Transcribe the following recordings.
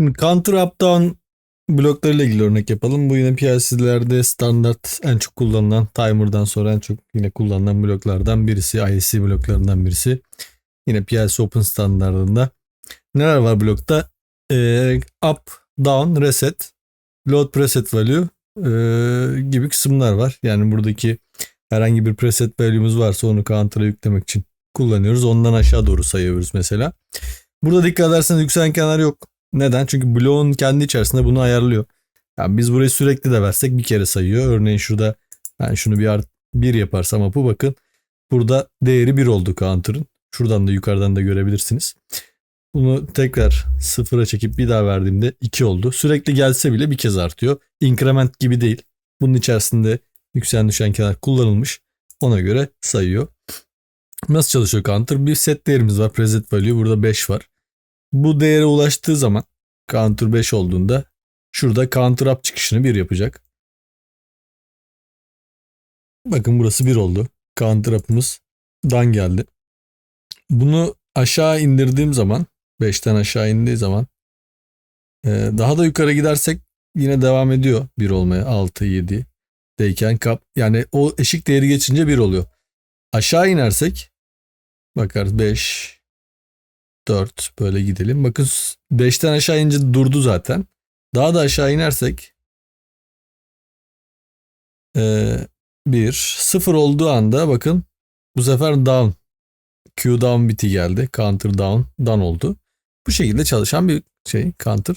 Şimdi counter up down bloklarıyla ilgili örnek yapalım. Bu yine PLC'lerde standart en çok kullanılan timer'dan sonra en çok yine kullanılan bloklardan birisi. IC bloklarından birisi. Yine PLC Open standartında. Neler var blokta? Ee, up, down, reset, load preset value ee, gibi kısımlar var. Yani buradaki herhangi bir preset value'muz varsa onu counter'a yüklemek için kullanıyoruz. Ondan aşağı doğru sayıyoruz mesela. Burada dikkat ederseniz yükselen kenar yok. Neden? Çünkü bloğun kendi içerisinde bunu ayarlıyor. Yani biz burayı sürekli de versek bir kere sayıyor. Örneğin şurada ben şunu bir art 1 yaparsam apı bakın. Burada değeri 1 oldu counter'ın. Şuradan da yukarıdan da görebilirsiniz. Bunu tekrar sıfıra çekip bir daha verdiğimde 2 oldu. Sürekli gelse bile bir kez artıyor. Increment gibi değil. Bunun içerisinde yükselen düşen kenar kullanılmış. Ona göre sayıyor. Nasıl çalışıyor counter? Bir set değerimiz var. Preset value burada 5 var. Bu değere ulaştığı zaman counter 5 olduğunda şurada counter up çıkışını 1 yapacak. Bakın burası 1 oldu. Counter up'ımız dan geldi. Bunu aşağı indirdiğim zaman 5'ten aşağı indiği zaman daha da yukarı gidersek yine devam ediyor 1 olmaya 6 7 deyken kap yani o eşik değeri geçince 1 oluyor. Aşağı inersek bakarız 5 4 böyle gidelim. Bakın 5'ten aşağı inince durdu zaten. Daha da aşağı inersek 1 0 olduğu anda bakın bu sefer down Q down biti geldi. Counter down down oldu. Bu şekilde çalışan bir şey counter.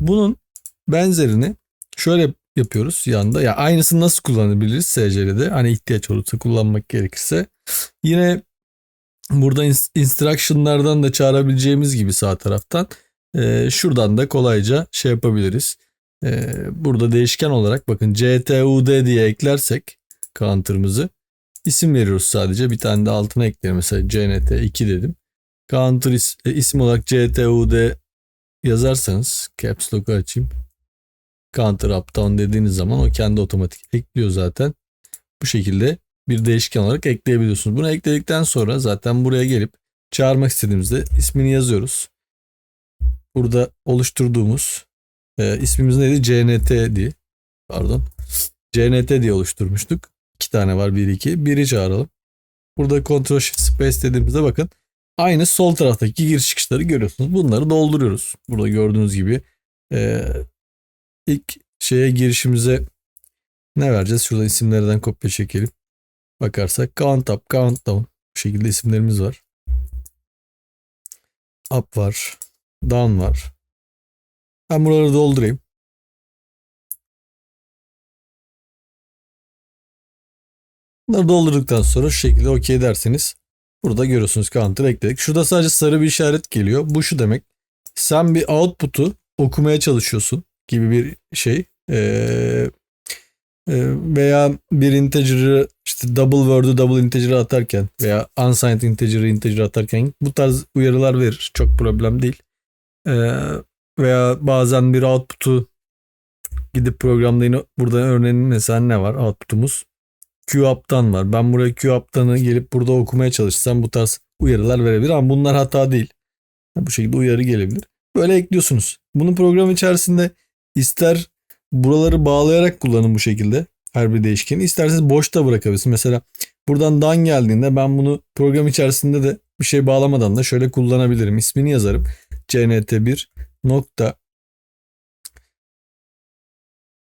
Bunun benzerini şöyle yapıyoruz yanında. Ya aynısını nasıl kullanabiliriz SCR'de? Hani ihtiyaç olursa kullanmak gerekirse. Yine burada instruction'lardan da çağırabileceğimiz gibi sağ taraftan e, şuradan da kolayca şey yapabiliriz. E, burada değişken olarak bakın CTUD diye eklersek counter'ımızı isim veriyoruz sadece. Bir tane de altına ekleyelim. Mesela CNT2 dedim. Counter is, e, isim olarak CTUD yazarsanız caps lock'u açayım. Counter up down dediğiniz zaman o kendi otomatik ekliyor zaten. Bu şekilde bir değişken olarak ekleyebiliyorsunuz. Bunu ekledikten sonra zaten buraya gelip çağırmak istediğimizde ismini yazıyoruz. Burada oluşturduğumuz e, ismimiz neydi? CNT diye. Pardon. CNT diye oluşturmuştuk. İki tane var. Bir iki. Biri çağıralım. Burada Ctrl Shift Space dediğimizde bakın aynı sol taraftaki giriş çıkışları görüyorsunuz. Bunları dolduruyoruz. Burada gördüğünüz gibi e, ilk şeye girişimize ne vereceğiz? Şurada isimlerden kopya çekelim. Bakarsak count up, count down. Bu şekilde isimlerimiz var. Up var. Down var. Ben buraları doldurayım. Bunları doldurduktan sonra şu şekilde OK derseniz burada görüyorsunuz counter ekledik. Şurada sadece sarı bir işaret geliyor. Bu şu demek. Sen bir output'u okumaya çalışıyorsun gibi bir şey. Ee, veya bir integer'ı işte double word'u double integer'ı atarken veya unsigned integer'ı integer atarken bu tarz uyarılar verir. Çok problem değil. Ee, veya bazen bir output'u gidip programda yine burada örneğin mesela ne var output'umuz QApp'tan var. Ben buraya QApp'tanı gelip burada okumaya çalışsam bu tarz uyarılar verebilir ama bunlar hata değil. Bu şekilde uyarı gelebilir. Böyle ekliyorsunuz. Bunu program içerisinde ister buraları bağlayarak kullanın bu şekilde her bir değişkeni. İsterseniz boşta bırakabilirsiniz. Mesela buradan dan geldiğinde ben bunu program içerisinde de bir şey bağlamadan da şöyle kullanabilirim. İsmini yazarım. cnt1 nokta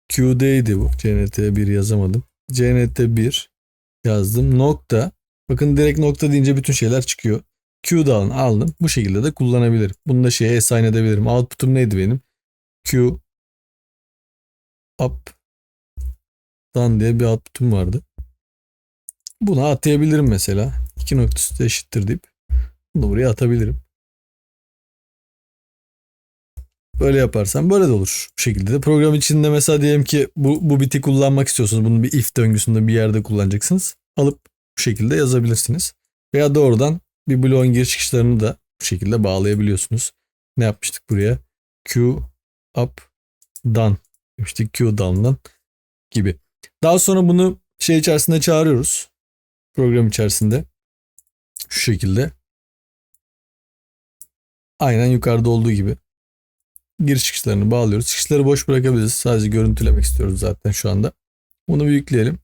q'deydi bu. cnt1 yazamadım. cnt1 yazdım. Nokta. Bakın direkt nokta deyince bütün şeyler çıkıyor. Q'dan aldım. Bu şekilde de kullanabilirim. Bunu da şeye assign edebilirim. Output'um neydi benim? Q up dan diye bir output'um vardı. Bunu atayabilirim mesela. İki noktası eşittir deyip bunu buraya atabilirim. Böyle yaparsam böyle de olur. Bu şekilde de program içinde mesela diyelim ki bu, bu biti kullanmak istiyorsunuz. Bunu bir if döngüsünde bir yerde kullanacaksınız. Alıp bu şekilde yazabilirsiniz. Veya doğrudan bir bloğun giriş çıkışlarını da bu şekilde bağlayabiliyorsunuz. Ne yapmıştık buraya? Q up done demiştik Q down'dan gibi. Daha sonra bunu şey içerisinde çağırıyoruz. Program içerisinde. Şu şekilde. Aynen yukarıda olduğu gibi. giriş çıkışlarını bağlıyoruz. Çıkışları boş bırakabiliriz. Sadece görüntülemek istiyoruz zaten şu anda. Bunu bir yükleyelim.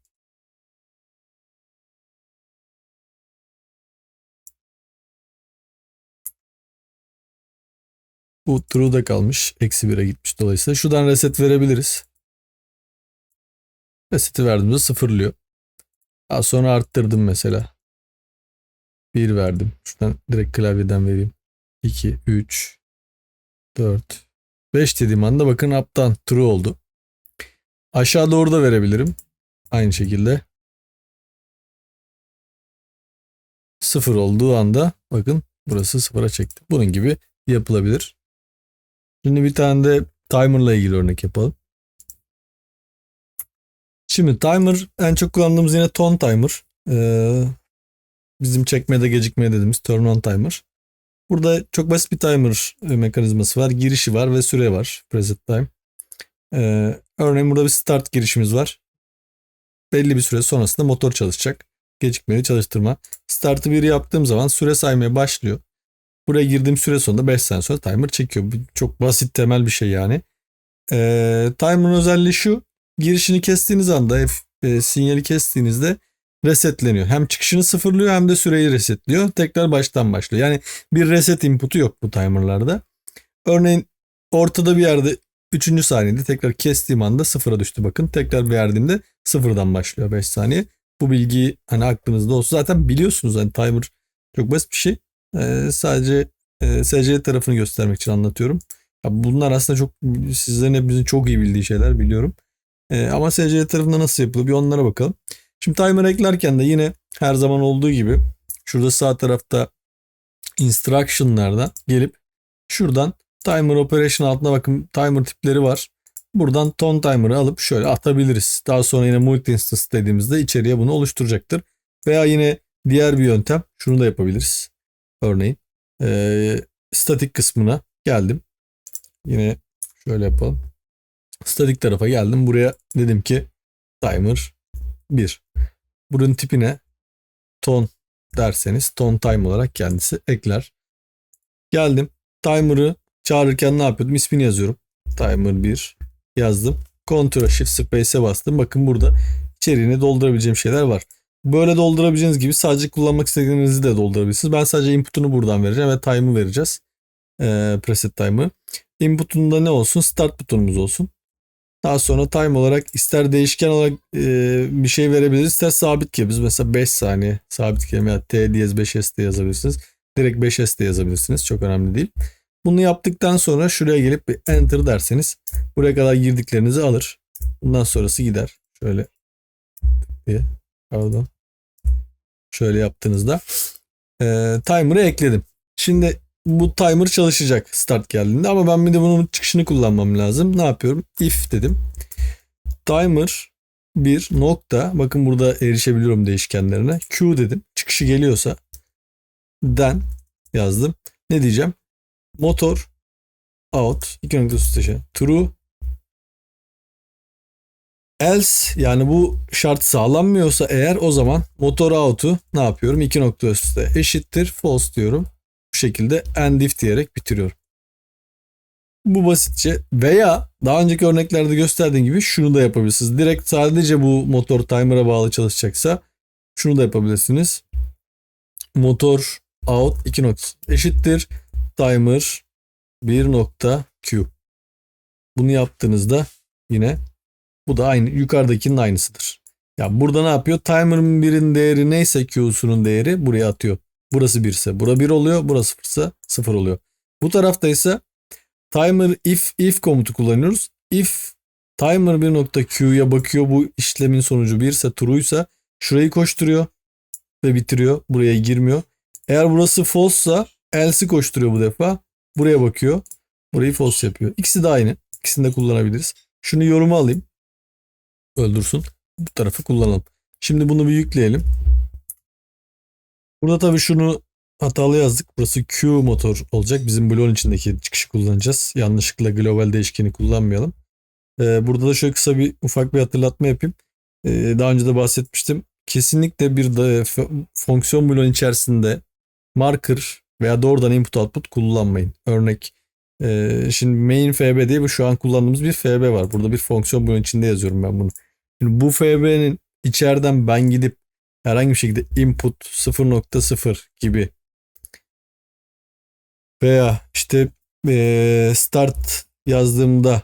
Bu true'da kalmış. Eksi 1'e gitmiş dolayısıyla. Şuradan reset verebiliriz. Reset'i verdiğimizde sıfırlıyor. Daha sonra arttırdım mesela. 1 verdim. Şuradan direkt klavyeden vereyim. 2, 3, 4, 5 dediğim anda bakın up'tan true oldu. Aşağı doğru da verebilirim. Aynı şekilde. 0 olduğu anda bakın burası sıfıra çekti. Bunun gibi yapılabilir. Şimdi bir tane de timer'la ilgili örnek yapalım. Şimdi timer en çok kullandığımız yine ton timer. Ee, bizim çekmede gecikmeye dediğimiz turn on timer. Burada çok basit bir timer mekanizması var. Girişi var ve süre var. Preset time. Ee, örneğin burada bir start girişimiz var. Belli bir süre sonrasında motor çalışacak. Gecikmeli çalıştırma. Startı bir yaptığım zaman süre saymaya başlıyor. Buraya girdiğim süre sonunda 5 saniye sonra timer çekiyor. Bu çok basit temel bir şey yani. Ee, timer'ın özelliği şu. Girişini kestiğiniz anda e, sinyali kestiğinizde resetleniyor. Hem çıkışını sıfırlıyor hem de süreyi resetliyor. Tekrar baştan başlıyor. Yani bir reset input'u yok bu timer'larda. Örneğin ortada bir yerde 3. saniyede tekrar kestiğim anda sıfıra düştü bakın. Tekrar verdiğimde sıfırdan başlıyor 5 saniye. Bu bilgiyi hani aklınızda olsun. Zaten biliyorsunuz hani timer çok basit bir şey. Ee, sadece e, SC tarafını göstermek için anlatıyorum. Ya bunlar aslında çok sizlerin hepinizin çok iyi bildiği şeyler biliyorum. Ee, ama SC tarafında nasıl yapılıyor bir onlara bakalım. Şimdi timer eklerken de yine her zaman olduğu gibi şurada sağ tarafta instruction'larda gelip şuradan timer operation altına bakın timer tipleri var. Buradan ton timer'ı alıp şöyle atabiliriz. Daha sonra yine multi instance dediğimizde içeriye bunu oluşturacaktır. Veya yine diğer bir yöntem şunu da yapabiliriz. Örneğin e, statik kısmına geldim. Yine şöyle yapalım. Statik tarafa geldim. Buraya dedim ki timer 1. Bunun tipine ton derseniz ton time olarak kendisi ekler. Geldim. Timer'ı çağırırken ne yapıyordum? İsmini yazıyorum. Timer 1 yazdım. Ctrl Shift Space'e bastım. Bakın burada içeriğini doldurabileceğim şeyler var. Böyle doldurabileceğiniz gibi sadece kullanmak istediğinizi de doldurabilirsiniz. Ben sadece input'unu buradan vereceğim ve time'ı vereceğiz. Ee, preset time'ı. Input'unda ne olsun? Start butonumuz olsun. Daha sonra time olarak ister değişken olarak e, bir şey verebiliriz ister sabit ki biz mesela 5 saniye sabit kelime ya t diyez 5s de yazabilirsiniz. Direkt 5s de yazabilirsiniz. Çok önemli değil. Bunu yaptıktan sonra şuraya gelip bir enter derseniz buraya kadar girdiklerinizi alır. Bundan sonrası gider. Şöyle diye. Pardon. Şöyle yaptığınızda e, timer'ı ekledim. Şimdi bu timer çalışacak start geldiğinde ama ben bir de bunun çıkışını kullanmam lazım. Ne yapıyorum? If dedim. Timer bir nokta bakın burada erişebiliyorum değişkenlerine. Q dedim. Çıkışı geliyorsa den yazdım. Ne diyeceğim? Motor out iki nokta üstü true else yani bu şart sağlanmıyorsa eğer o zaman motor out'u ne yapıyorum? İki nokta üstte eşittir false diyorum. Bu şekilde end if diyerek bitiriyorum. Bu basitçe veya daha önceki örneklerde gösterdiğim gibi şunu da yapabilirsiniz. Direkt sadece bu motor timer'a bağlı çalışacaksa şunu da yapabilirsiniz. Motor out 2 nokta eşittir timer 1 nokta q. Bunu yaptığınızda yine bu da aynı yukarıdakinin aynısıdır. Ya burada ne yapıyor? Timer'ın birin değeri neyse Q'sunun değeri buraya atıyor. Burası 1 ise bura 1 oluyor. Burası 0 ise 0 oluyor. Bu tarafta ise timer if if komutu kullanıyoruz. If timer bir nokta Q'ya bakıyor bu işlemin sonucu 1 ise true ise şurayı koşturuyor ve bitiriyor. Buraya girmiyor. Eğer burası false ise else'i koşturuyor bu defa. Buraya bakıyor. Burayı false yapıyor. İkisi de aynı. İkisini de kullanabiliriz. Şunu yoruma alayım öldürsün. Bu tarafı kullanalım. Şimdi bunu bir yükleyelim. Burada tabii şunu hatalı yazdık. Burası Q motor olacak. Bizim bloğun içindeki çıkışı kullanacağız. Yanlışlıkla global değişkeni kullanmayalım. Ee, burada da şöyle kısa bir ufak bir hatırlatma yapayım. Ee, daha önce de bahsetmiştim. Kesinlikle bir de fonksiyon bloğun içerisinde marker veya doğrudan input output kullanmayın. Örnek Ee, şimdi main FB diye bu şu an kullandığımız bir FB var. Burada bir fonksiyon bunun içinde yazıyorum ben bunu. Şimdi bu FB'nin içeriden ben gidip herhangi bir şekilde input 0.0 gibi veya işte start yazdığımda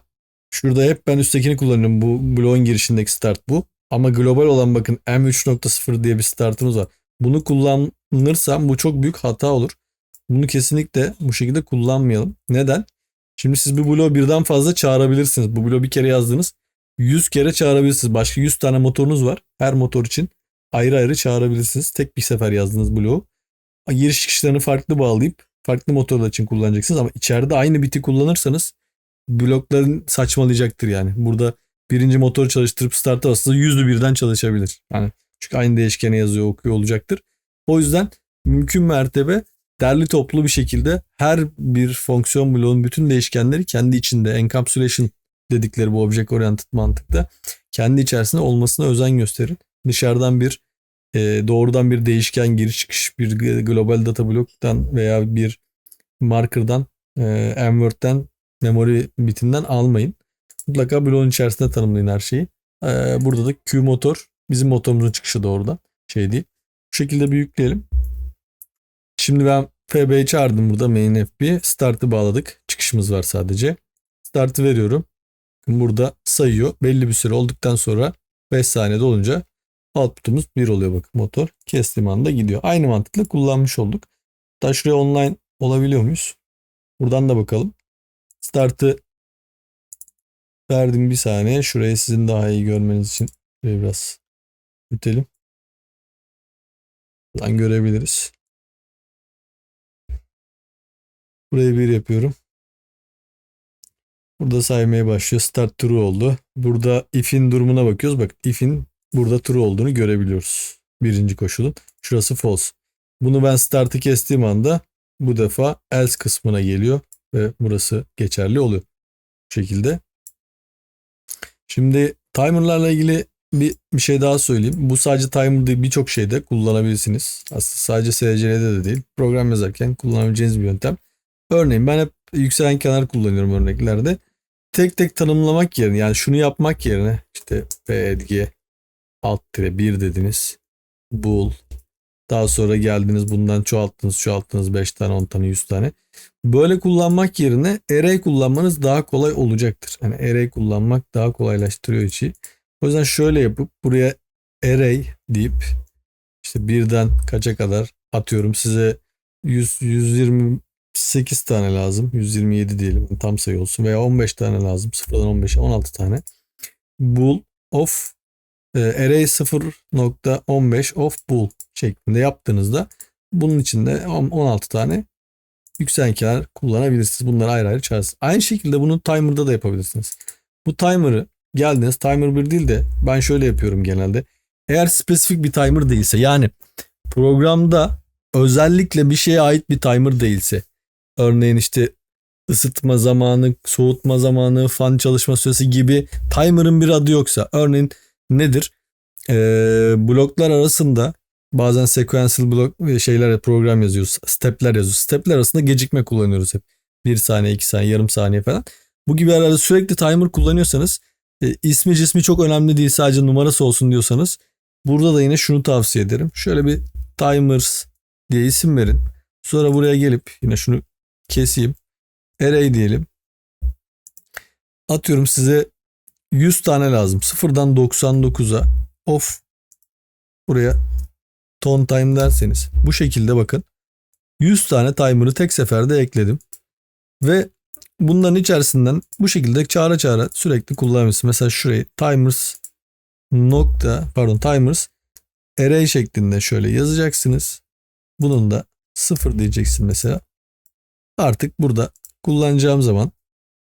şurada hep ben üsttekini kullanıyorum. Bu bloğun girişindeki start bu. Ama global olan bakın M3.0 diye bir startımız var. Bunu kullanırsam bu çok büyük hata olur. Bunu kesinlikle bu şekilde kullanmayalım. Neden? Şimdi siz bu bloğu birden fazla çağırabilirsiniz. Bu bloğu bir kere yazdınız. 100 kere çağırabilirsiniz. Başka 100 tane motorunuz var. Her motor için ayrı ayrı çağırabilirsiniz. Tek bir sefer yazdığınız bloğu. Giriş çıkışlarını farklı bağlayıp farklı motorlar için kullanacaksınız. Ama içeride aynı biti kullanırsanız blokların saçmalayacaktır yani. Burada birinci motoru çalıştırıp start'a bastığınızda yüzlü birden çalışabilir. Yani çünkü aynı değişkene yazıyor okuyor olacaktır. O yüzden mümkün mertebe derli toplu bir şekilde her bir fonksiyon bloğun bütün değişkenleri kendi içinde encapsulation dedikleri bu object oriented mantıkta kendi içerisinde olmasına özen gösterin. Dışarıdan bir e, doğrudan bir değişken giriş çıkış bir global data bloktan veya bir marker'dan e, M-Word'den memory bitinden almayın. Mutlaka bloğun içerisinde tanımlayın her şeyi. E, burada da Q motor bizim motorumuzun çıkışı doğrudan şey değil. Bu şekilde bir yükleyelim. Şimdi ben FB'yi çağırdım burada main FB. Start'ı bağladık. Çıkışımız var sadece. Start'ı veriyorum. Burada sayıyor. Belli bir süre olduktan sonra 5 saniyede olunca output'umuz 1 oluyor bakın motor. Kestiğim anda gidiyor. Aynı mantıkla kullanmış olduk. Hatta şuraya online olabiliyor muyuz? Buradan da bakalım. Start'ı verdim bir saniye. Şurayı sizin daha iyi görmeniz için biraz büyütelim. Buradan görebiliriz. Burayı bir yapıyorum. Burada saymaya başlıyor. Start true oldu. Burada if'in durumuna bakıyoruz. Bak if'in burada true olduğunu görebiliyoruz. Birinci koşulun. Şurası false. Bunu ben startı kestiğim anda bu defa else kısmına geliyor ve burası geçerli oluyor. Bu şekilde. Şimdi timerlarla ilgili bir, bir şey daha söyleyeyim. Bu sadece timer değil birçok şeyde kullanabilirsiniz. Aslında sadece SCL'de de değil. Program yazarken kullanabileceğiniz bir yöntem. Örneğin ben hep yükselen kenar kullanıyorum örneklerde. Tek tek tanımlamak yerine yani şunu yapmak yerine işte PEDG alt tire 1 dediniz. Bool. Daha sonra geldiniz bundan çoğalttınız çoğalttınız 5 tane 10 tane 100 tane. Böyle kullanmak yerine array kullanmanız daha kolay olacaktır. Yani array kullanmak daha kolaylaştırıyor içi. O yüzden şöyle yapıp buraya array deyip işte birden kaça kadar atıyorum size 100 120 8 tane lazım. 127 diyelim tam sayı olsun. Veya 15 tane lazım. 0'dan 15'e 16 tane. Bool of e, array 0.15 of bool şeklinde yaptığınızda bunun içinde 16 tane yükselen kenar kullanabilirsiniz. Bunları ayrı ayrı çağırsınız. Aynı şekilde bunu timer'da da yapabilirsiniz. Bu timer'ı geldiniz timer 1 değil de ben şöyle yapıyorum genelde. Eğer spesifik bir timer değilse yani programda özellikle bir şeye ait bir timer değilse Örneğin işte ısıtma zamanı, soğutma zamanı, fan çalışma süresi gibi timer'ın bir adı yoksa örneğin nedir? Ee, bloklar arasında bazen sequential blok şeyler program yazıyoruz. Stepler yazıyoruz. Stepler arasında gecikme kullanıyoruz hep. Bir saniye, iki saniye, yarım saniye falan. Bu gibi arada sürekli timer kullanıyorsanız e, ismi cismi çok önemli değil sadece numarası olsun diyorsanız burada da yine şunu tavsiye ederim. Şöyle bir timers diye isim verin. Sonra buraya gelip yine şunu keseyim. Array diyelim. Atıyorum size 100 tane lazım. Sıfırdan 99'a of buraya ton time derseniz bu şekilde bakın 100 tane timer'ı tek seferde ekledim. Ve bunların içerisinden bu şekilde çağıra çağıra sürekli kullanabilirsiniz. Mesela şurayı timers nokta pardon timers array şeklinde şöyle yazacaksınız. Bunun da sıfır diyeceksin mesela. Artık burada kullanacağım zaman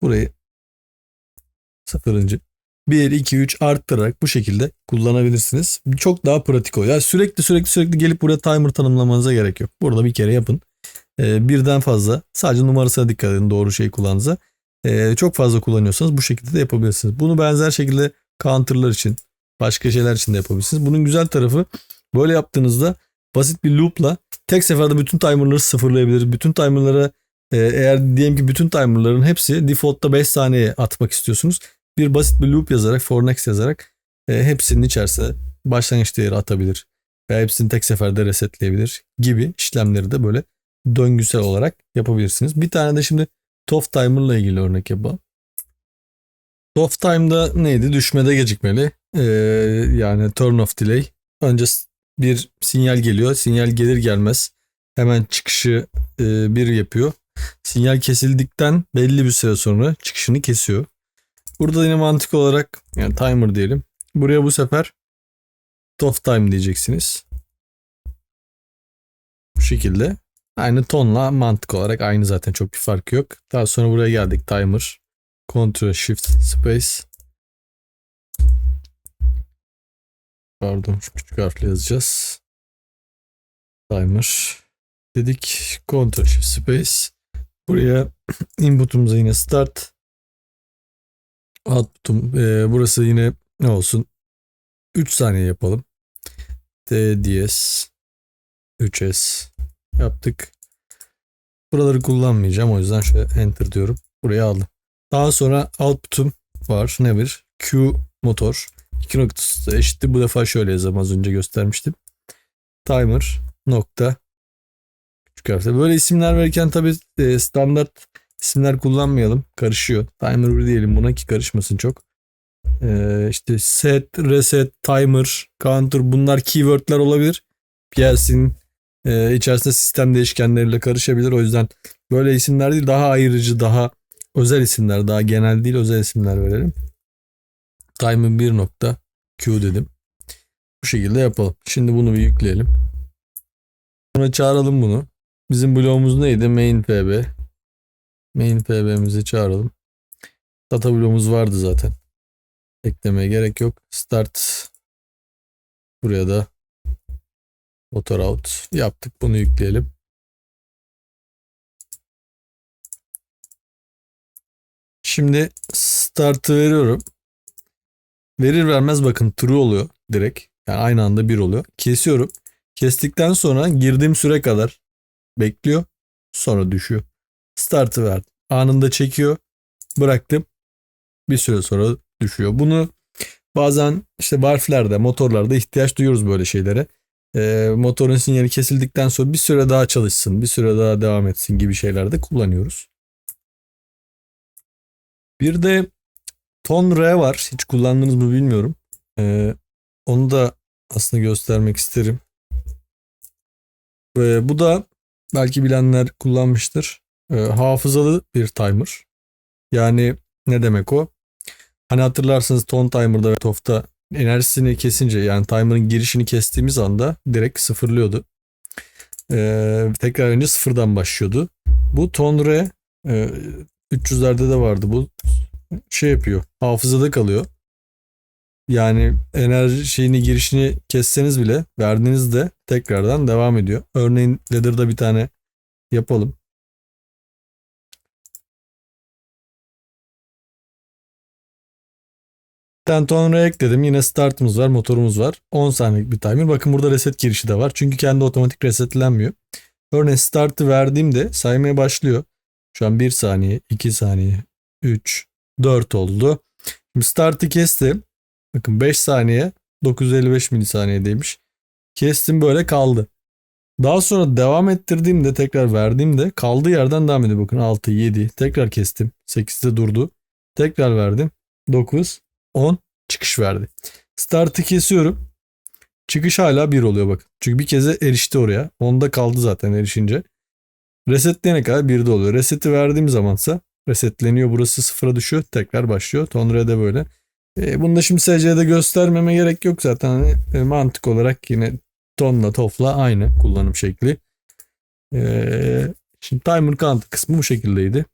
burayı sıfırıncı 1, 2, 3 arttırarak bu şekilde kullanabilirsiniz. Çok daha pratik oluyor. Yani sürekli sürekli sürekli gelip buraya timer tanımlamanıza gerek yok. Burada bir kere yapın. Ee, birden fazla sadece numarasına dikkat edin doğru şeyi kullanınıza. Ee, çok fazla kullanıyorsanız bu şekilde de yapabilirsiniz. Bunu benzer şekilde counter'lar için başka şeyler için de yapabilirsiniz. Bunun güzel tarafı böyle yaptığınızda basit bir loop'la tek seferde bütün timer'ları sıfırlayabilir. Bütün timer'lara eğer diyelim ki bütün timerların hepsi default'ta 5 saniye atmak istiyorsunuz. Bir basit bir loop yazarak for next yazarak e, hepsinin içerisine başlangıç değeri atabilir. Veya hepsini tek seferde resetleyebilir gibi işlemleri de böyle döngüsel olarak yapabilirsiniz. Bir tane de şimdi Top Timer'la ilgili örnek yapalım. Top Time'da neydi? Düşmede gecikmeli. Ee, yani turn off delay. Önce bir sinyal geliyor. Sinyal gelir gelmez hemen çıkışı e, bir yapıyor. Sinyal kesildikten belli bir süre sonra çıkışını kesiyor. Burada yine mantık olarak yani timer diyelim. Buraya bu sefer top time diyeceksiniz. Bu şekilde. Aynı tonla mantık olarak aynı zaten çok bir fark yok. Daha sonra buraya geldik timer. Ctrl Shift Space. Pardon şu küçük harfle yazacağız. Timer. Dedik Ctrl Shift Space. Buraya input'umuza yine start. Output'um e, burası yine ne olsun? 3 saniye yapalım. DDS 3S yaptık. Buraları kullanmayacağım o yüzden şöyle enter diyorum. Buraya aldım. Daha sonra output'um var. Ne bir? Q motor. İki noktası eşittir. Bu defa şöyle yazalım az önce göstermiştim. Timer nokta harfle. Böyle isimler verirken tabi standart isimler kullanmayalım. Karışıyor. Timer 1 diyelim buna ki karışmasın çok. Ee, işte set, reset, timer, counter bunlar keywordler olabilir. PLC'nin e, içerisinde sistem değişkenleriyle karışabilir. O yüzden böyle isimler değil daha ayırıcı, daha özel isimler, daha genel değil özel isimler verelim. Timer 1 nokta Q dedim. Bu şekilde yapalım. Şimdi bunu bir yükleyelim. Sonra çağıralım bunu. Bizim bloğumuz neydi? Main pb. Main pb'mizi çağıralım. Data bloğumuz vardı zaten. Eklemeye gerek yok. Start. Buraya da motor out yaptık. Bunu yükleyelim. Şimdi start'ı veriyorum. Verir vermez bakın true oluyor direkt. Yani aynı anda bir oluyor. Kesiyorum. Kestikten sonra girdiğim süre kadar bekliyor. Sonra düşüyor. Start'ı verdim. Anında çekiyor. Bıraktım. Bir süre sonra düşüyor. Bunu bazen işte barflerde, motorlarda ihtiyaç duyuyoruz böyle şeylere. Ee, motorun sinyali kesildikten sonra bir süre daha çalışsın, bir süre daha devam etsin gibi şeylerde kullanıyoruz. Bir de ton R var. Hiç kullandınız mı bilmiyorum. Ee, onu da aslında göstermek isterim. Ee, bu da belki bilenler kullanmıştır. Ee, hafızalı bir timer. Yani ne demek o? Hani hatırlarsınız ton timer'da ve TOF'ta enerjisini kesince yani timer'ın girişini kestiğimiz anda direkt sıfırlıyordu. Ee, tekrar önce sıfırdan başlıyordu. Bu ton R e, 300'lerde de vardı bu. Şey yapıyor. Hafızada kalıyor. Yani enerji şeyini girişini kesseniz bile verdiğinizde tekrardan devam ediyor. Örneğin ladder'da bir tane yapalım. tane tonra ekledim. Yine startımız var, motorumuz var. 10 saniyelik bir timer. Bakın burada reset girişi de var. Çünkü kendi otomatik resetlenmiyor. Örneğin startı verdiğimde saymaya başlıyor. Şu an 1 saniye, 2 saniye, 3, 4 oldu. Şimdi startı kestim. Bakın 5 saniye 955 milisaniyedeymiş. Kestim böyle kaldı. Daha sonra devam ettirdiğimde tekrar verdiğimde kaldığı yerden devam ediyor. Bakın 6, 7 tekrar kestim. 8'de durdu. Tekrar verdim. 9, 10 çıkış verdi. Startı kesiyorum. Çıkış hala 1 oluyor bakın. Çünkü bir kez erişti oraya. 10'da kaldı zaten erişince. Resetleyene kadar 1'de oluyor. Reseti verdiğim zamansa resetleniyor. Burası sıfıra düşüyor. Tekrar başlıyor. Tonre'de böyle. E, bunu da şimdi SC'de göstermeme gerek yok zaten. Hani, e, mantık olarak yine tonla tofla aynı kullanım şekli. E, şimdi timer count kısmı bu şekildeydi.